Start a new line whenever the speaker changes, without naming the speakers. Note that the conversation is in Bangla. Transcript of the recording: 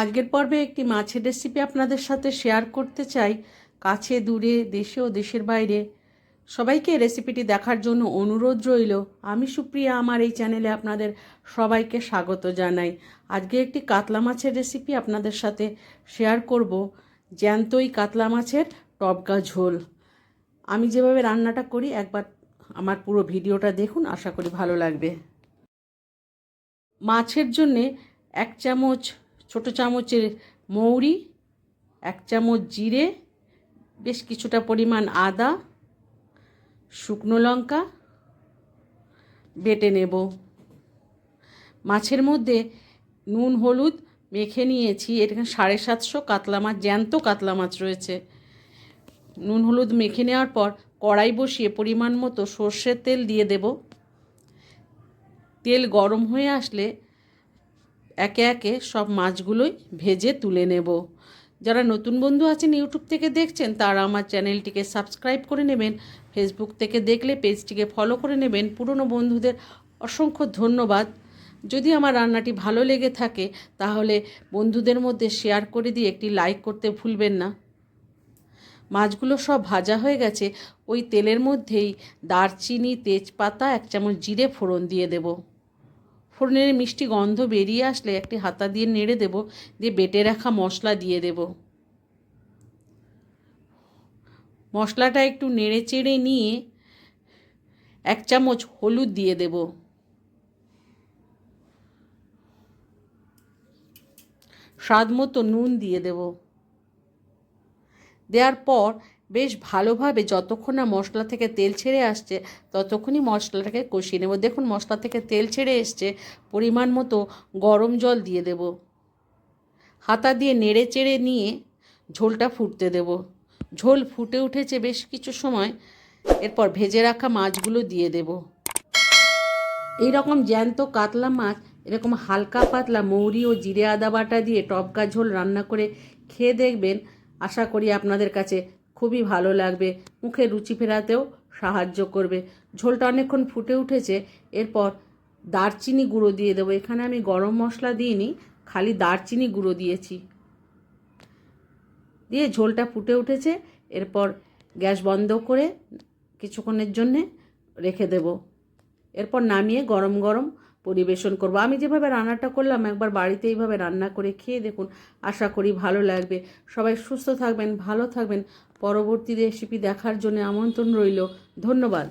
আজকের পর্বে একটি মাছের রেসিপি আপনাদের সাথে শেয়ার করতে চাই। কাছে, দূরে, দেশে ও দেশের বাইরে। সবাইকে রেসিপিটি দেখার জন্য অনুরোধ রইল। আমি সুপ্রিয়া, আমার এই চ্যানেলে আপনাদের সবাইকে স্বাগত জানাই। আজকে একটি কাতলা মাছের রেসিপি আপনাদের সাথে শেয়ার করব। জ্যান্তই কাতলা মাছের টবকা ঝোল। আমি যেভাবে রান্নাটা করি, একবার আমার পুরো ভিডিওটা দেখুন, আশা করি ভালো লাগবে। মাছের জন্যে এক চামচ ছোটো চামচের মৌরি, এক চামচ জিরে, বেশ কিছুটা পরিমাণ আদা, শুকনো লঙ্কা বেটে নেব। মাছের মধ্যে নুন, হলুদ মেখে নিয়েছি। এখানে সাড়ে সাতশো কাতলা মাছ, জ্যান্ত কাতলা মাছ রয়েছে। নুন, হলুদ মেখে নেওয়ার পর কড়াই বসিয়ে পরিমাণ মতো সর্ষের তেল দিয়ে দেব। তেল গরম হয়ে আসলে একে একে সব মাছগুলোই ভেজে তুলে নেব। যারা নতুন বন্ধু আছেন ইউটিউব থেকে দেখছেন, তারা আমার চ্যানেলটিকে সাবস্ক্রাইব করে নেবেন। ফেসবুক থেকে দেখলে পেজটিকে ফলো করে নেবেন। পুরনো বন্ধুদের অসংখ্য ধন্যবাদ। যদি আমার রান্নাটি ভালো লেগে থাকে, তাহলে বন্ধুদের মধ্যে শেয়ার করে দিয়ে একটি লাইক করতে ভুলবেন না। মাছগুলো সব ভাজা হয়ে গেছে। ওই তেলের মধ্যেই দারচিনি, তেজপাতা, এক চামচ জিরে ফোড়ন দিয়ে দেবো। ফোড়নের মিষ্টি গন্ধ বেরিয়ে আসলে একটি হাতা দিয়ে নেড়ে দেব, দিয়ে বেটে রাখা মশলা দিয়ে দেব। মশলাটা একটু নেড়ে চেড়ে নিয়ে এক চামচ হলুদ দিয়ে দেব। স্বাদ মতো নুন দিয়ে দেব। দেওয়ার পর বেশ ভালোভাবে যতক্ষণ না মশলা থেকে তেল ছেড়ে আসছে, ততক্ষণই মশলাটাকে কষিয়ে নেব। দেখুন, মশলা থেকে তেল ছেড়ে এসছে, পরিমাণ মতো গরম জল দিয়ে দেব। হাতা দিয়ে নেড়ে চেড়ে নিয়ে ঝোলটা ফুটতে দেব। ঝোল ফুটে উঠেছে বেশ কিছু সময়, এরপর ভেজে রাখা মাছগুলো দিয়ে দেব। এই রকম জ্যান্ত কাতলা মাছ, এরকম হালকা পাতলা মৌরি ও জিরে আদা বাটা দিয়ে টপকা ঝোল রান্না করে খেয়ে দেখবেন। আশা করি আপনাদের কাছে খুবই ভালো লাগবে। মুখে রুচি ফেরাতেও সাহায্য করবে। ঝোলটা অনেকক্ষণ ফুটে উঠেছে, এরপর দারচিনি গুঁড়ো দিয়ে দেবো। এখানে আমি গরম মশলা দিইনি, খালি দারচিনি গুঁড়ো দিয়েছি। দিয়ে ঝোলটা ফুটে উঠেছে, এরপর গ্যাস বন্ধ করে কিছুক্ষণের জন্যে রেখে দেব। এরপর নামিয়ে গরম গরম পরিবেশন করব। আমি যেভাবে রান্নাটা করলাম, একবার বাড়িতে এইভাবে রান্না করে খেয়ে দেখুন। আশা করি ভালো লাগবে। সবাই সুস্থ থাকবেন, ভালো থাকবেন। পরবর্তী রেসিপি দেখার জন্য আমন্ত্রণ রইল। ধন্যবাদ।